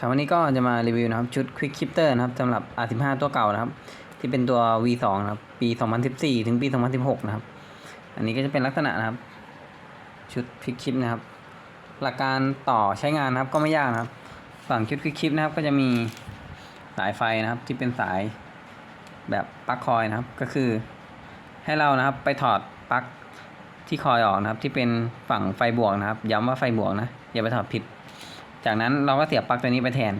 ครับวันนี้ก็จะมารีวิวนะครับชุด Quick Shifter นะครับสำหรับ R15 ตัวเก่านะครับ ที่เป็นตัว V2 นะครับ ปี 2014 ถึงปี 2016 นะครับ อันนี้ก็จะเป็นลักษณะนะครับ ชุด Quick Shift นะครับ หลักการต่อใช้งานนะครับก็ไม่ยากนะครับ ฝั่งชุด Quick Shift นะครับก็จะมีสายไฟนะครับที่เป็นสายแบบปลั๊กคอยนะครับ ก็คือให้เรานะครับไปถอดปลั๊กที่คอยออกนะครับ ที่เป็นฝั่งไฟบวกนะครับ ย้ำว่าไฟบวกนะอย่าไปถอดผิด จากนั้นเราก็เสียบปลั๊กตัวนี้ไปแทน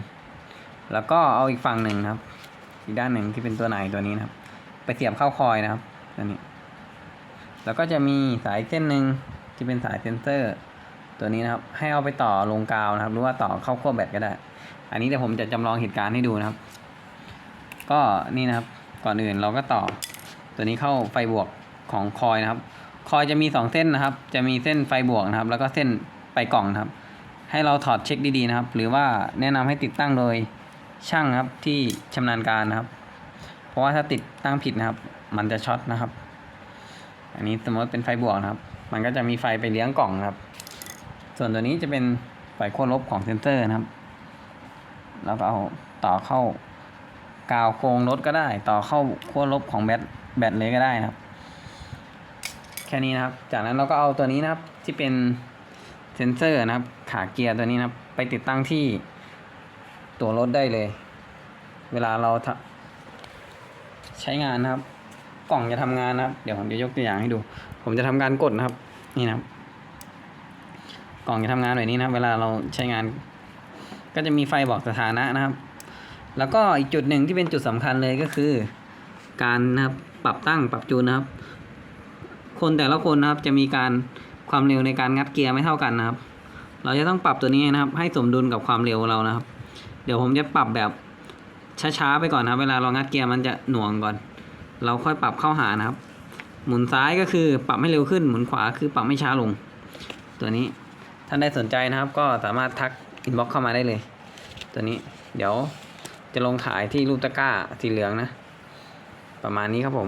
แล้วก็เอาอีกฝั่งหนึ่งครับ อีกด้านหนึ่งที่เป็นตัวไหนตัวนี้นะครับ ไปเสียบเข้าคอยนะครับตัวนี้ แล้วก็จะมีสายเส้นหนึ่งที่เป็นสายเซนเซอร์ ตัวนี้นะครับ ให้เอาไปต่อลงกาวนะครับ หรือว่าต่อเข้าขั้วแบตก็ได้ อันนี้เดี๋ยวผมจะจำลองเหตุการณ์ให้ดูนะครับ ก็นี่นะครับ ก่อนอื่นเราก็ต่อตัวนี้เข้าไฟบวกของคอยนะครับ คอยจะมีสองเส้นนะครับ จะมีเส้นไฟบวกนะครับ แล้วก็เส้นไปกล่องนะครับ ให้เราถอดเช็คดีๆนะครับ หรือว่าแนะนำให้ติดตั้งโดยช่างครับที่ชำนาญการนะครับ เพราะว่าถ้าติดตั้งผิดนะครับ มันจะช็อตนะครับ อันนี้สมมติเป็นไฟบวกนะครับ มันก็จะมีไฟไปเลี้ยงกล่องนะครับ ส่วนตัวนี้จะเป็นไฟขั้วลบของเซนเซอร์นะครับแล้วก็เอาต่อเข้ากาวโครงรถก็ได้ ต่อเข้าขั้วลบของแบตแบตเลยก็ได้นะครับ แค่นี้นะครับ จากนั้นเราก็เอาตัวนี้นะครับที่เป็น เซนเซอร์นะครับ ขาเกียร์ตัวนี้นะครับ ไปติดตั้งที่ตัวรถได้เลย เวลาเราใช้งานนะครับ กล่องจะทำงานนะครับ เดี๋ยวผมจะยกตัวอย่างให้ดู ผมจะทำการกดนะครับ นี่นะครับ กล่องจะทำงานแบบนี้นะครับเวลาเราใช้งาน ก็จะมีไฟบอกสถานะนะครับ แล้วก็อีกจุดหนึ่งที่เป็นจุดสำคัญเลยก็คือ การนะครับปรับตั้งปรับจูนนะครับ คนแต่ละคนนะครับจะมีการ ความเร็วในการงัดเกียร์ไม่เท่ากันนะครับ เราจะต้องปรับตัวนี้นะครับ ให้สมดุลกับความเร็วเรานะครับ เดี๋ยวผมจะปรับแบบช้าๆไปก่อนนะเวลาเรางัดเกียร์มันจะหน่วงก่อน เราค่อยปรับเข้าหานะครับ หมุนซ้ายก็คือปรับให้เร็วขึ้น หมุนขวาคือปรับให้ช้าลง ตัวนี้ท่านได้สนใจนะครับ ก็สามารถทักอินบ็อกเข้ามาได้เลย ตัวนี้เดี๋ยวจะลงขายที่รูปตะกร้าสีเหลืองนะ ประมาณนี้ครับผม